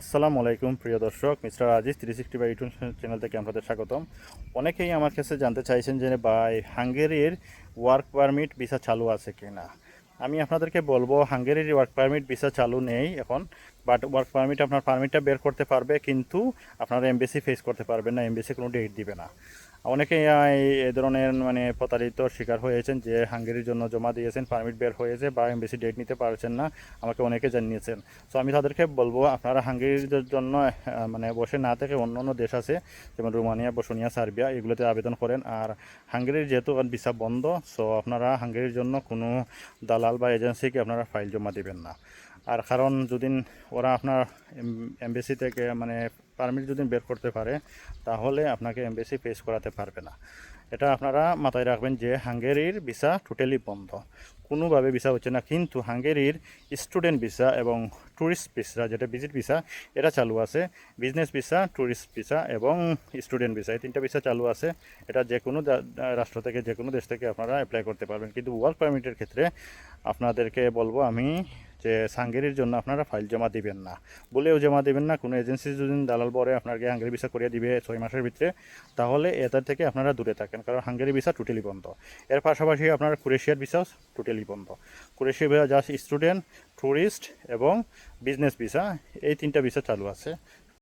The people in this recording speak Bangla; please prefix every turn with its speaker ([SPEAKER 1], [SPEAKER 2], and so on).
[SPEAKER 1] আসসালামু আলাইকুম, প্রিয় দর্শক। Mister Aziz three sixty by YouTube channel থেকে আপনাদের স্বাগতম। অনেকেই আমার কাছে জানতে চাইছেন যে বাই হাঙ্গেরির ওয়ার্ক পারমিট ভিসা চালু আছে কি না আমি আপনাদেরকে বলব, হাঙ্গেরির ওয়ার্ক পারমিট ভিসা চালু নেই এখন বাট ওয়ার্ক পারমিট আপনার পারমিটটা বের করতে পারবে, কিন্তু আপনারা এমবেসি ফেস করতে পারবেন না এমবেসি কোনো ডেট দিবে না। এই এই ধরনের মানে প্রতারিত শিকার হয়েছেন যে হাঙ্গেরির জন্য জমা দিয়েছেন, পারমিট বের হয়েছে বা এমবেসি ডেট নিতে পারছেন না, আমাকে অনেকে জানিয়েছেন। সো আমি তাদেরকে বলব, আপনারা হাঙ্গেরির জন্য মানে বসে না থেকে অন্য অন্য দেশ আছে, যেমন রোমানিয়া, বসুনিয়া, সার্বিয়া, এগুলোতে আবেদন করেন। আর হাঙ্গেরির যেহেতু ভিসা বন্ধ সো আপনারা হাঙ্গেরির জন্য কোনো দালাল বা এজেন্সিকে আপনারা ফাইল জমা দিবেন না। আর কারণ যদি ওরা আপনার এমবেসি থেকে মানে পারমিট যদি বের করতে পারে, তাহলে আপনাকে এমবেসি ফেস করাতে পারবে না। এটা আপনারা মাথায় রাখবেন যে হাঙ্গেরির ভিসা টোটালি বন্ধ। কোনোভাবে ভিসা হচ্ছে না, কিন্তু হাঙ্গেরির স্টুডেন্ট ভিসা এবং ট্যুরিস্ট ভিসা যেটা ভিজিট ভিসা এটা চালু আছে। বিজনেস ভিসা ট্যুরিস্ট ভিসা এবং স্টুডেন্ট ভিসা এই তিনটা ভিসা চালু আছে। এটা যে কোনো রাষ্ট্র থেকে, যে কোনো দেশ থেকে আপনারা অ্যাপ্লাই করতে পারবেন। কিন্তু ওয়ার্ক পারমিটের ক্ষেত্রে আপনাদেরকে বলব আমি যে সাঙ্গেরির জন্য আপনারা ফাইল জমা দিবেন না। বলেও জমা দিবেন না, কোনো এজেন্সি যদি দালাল পরে আপনাকে হাঙ্গেরি ভিসা করিয়ে দিবে ছয় মাসের ভিতরে, তাহলে এটার থেকে আপনারা দূরে থাকেন, কারণ হাঙ্গেরি ভিসা টোটালি বন্ধ। এর পাশাপাশি আপনার ক্রোয়েশিয়ার ভিসাও টোটালি বন্ধ। Croatia visa just student tourist এবং বিজনেস ভিসা এই তিনটা ভিসা চালু আছে।